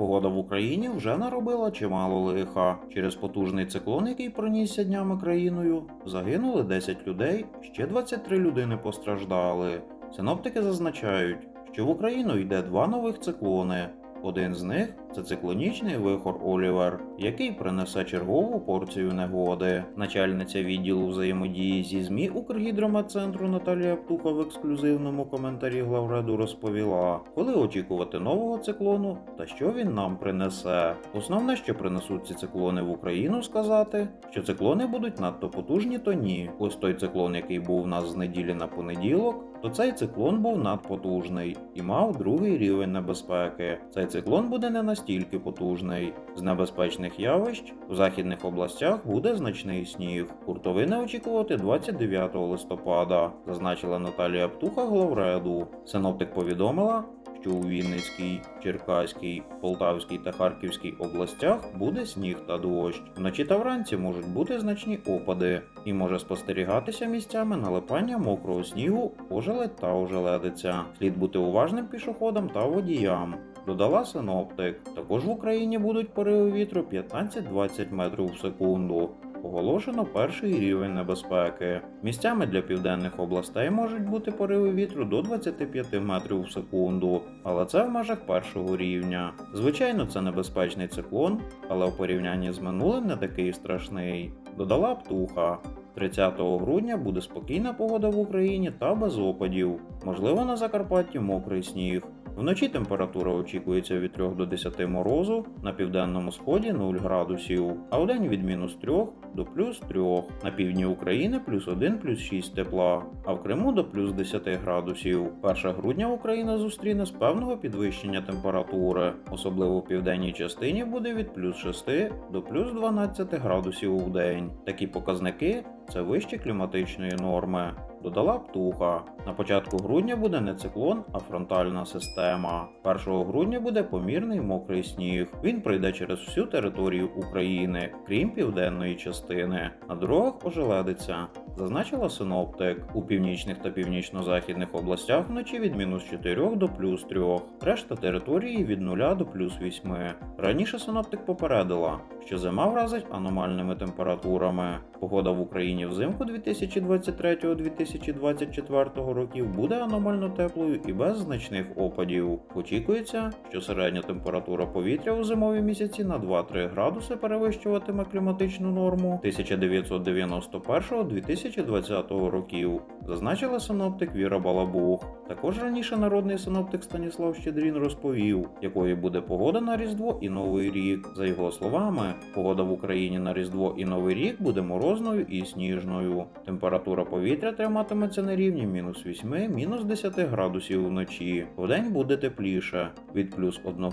Погода в Україні вже наробила чимало лиха. Через потужний циклон, який пронісся днями країною, загинули 10 людей, ще 23 людини постраждали. Синоптики зазначають, що в Україну йде два нових циклони. Один з них це циклонічний вихор Олівер, який принесе чергову порцію негоди. Начальниця відділу взаємодії зі ЗМІ Укргідрометцентру Наталія Птуха в ексклюзивному коментарі главреду розповіла, коли очікувати нового циклону та що він нам принесе. Основне, що принесуть ці циклони в Україну, сказати, що циклони будуть надто потужні, то ні. Ось той циклон, який був у нас з неділі на понеділок, то цей циклон був надпотужний і мав другий рівень небезпеки. Цей циклон буде не настільки потужний. З небезпечних явищ у західних областях буде значний сніг. Куртовини очікувати 29 листопада, зазначила Наталія Птуха главреду. Синоптик повідомила, що у Вінницькій, Черкаській, Полтавській та Харківській областях буде сніг та дощ. Вночі та вранці можуть бути значні опади, і може спостерігатися місцями налипання мокрого снігу, ожеледь та ожеледиця. Слід бути уважним пішоходам та водіям. Додала синоптик. Також в Україні будуть пориви вітру 15-20 метрів в секунду. Оголошено перший рівень небезпеки. Місцями для південних областей можуть бути пориви вітру до 25 метрів в секунду, але це в межах першого рівня. Звичайно, це небезпечний циклон, але в порівнянні з минулим не такий страшний. Додала птуха. 30 грудня буде спокійна погода в Україні та без опадів. Можливо, на Закарпатті мокрий сніг. Вночі температура очікується від 3 до 10 морозу, на південному сході 0 градусів, а вдень від мінус 3 до плюс 3. На півдні України плюс 1 плюс 6 тепла, а в Криму до плюс 10 градусів. 1 грудня Україна зустріне з певного підвищення температури, особливо в південній частині буде від плюс 6 до плюс 12 градусів у день. Такі показники це вище кліматичної норми. Додала птуха. На початку грудня буде не циклон, а фронтальна система. 1 грудня буде помірний мокрий сніг. Він пройде через всю територію України, крім південної частини. На дорогах ожеледиться. Зазначила синоптик. У північних та північно-західних областях вночі від мінус 4 до плюс 3. Решта території від 0 до плюс 8. Раніше синоптик попередила, що зима вразить аномальними температурами. Погода в Україні взимку 2023-2024 років буде аномально теплою і без значних опадів. Очікується, що середня температура повітря у зимові місяці на 2-3 градуси перевищуватиме кліматичну норму 1991-2020 років, зазначила синоптик Віра Балабух. Також раніше народний синоптик Станіслав Щедрін розповів, якою буде погода на Різдво і Новий рік. За його словами, погода в Україні на Різдво і Новий рік буде морозною і сніжною. Температура повітря триматиметься на рівні мінус 8, мінус 10 градусів вночі. Вдень буде тепліше від плюс 1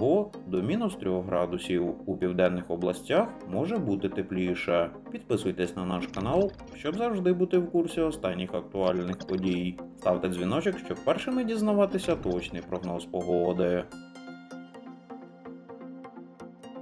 до мінус 3 градусів. У південних областях може бути тепліше. Підписуйтесь на наш канал, щоб завжди бути в курсі останніх актуальних подій. Ставте дзвіночок, щоб першими дізнаватися точний прогноз погоди.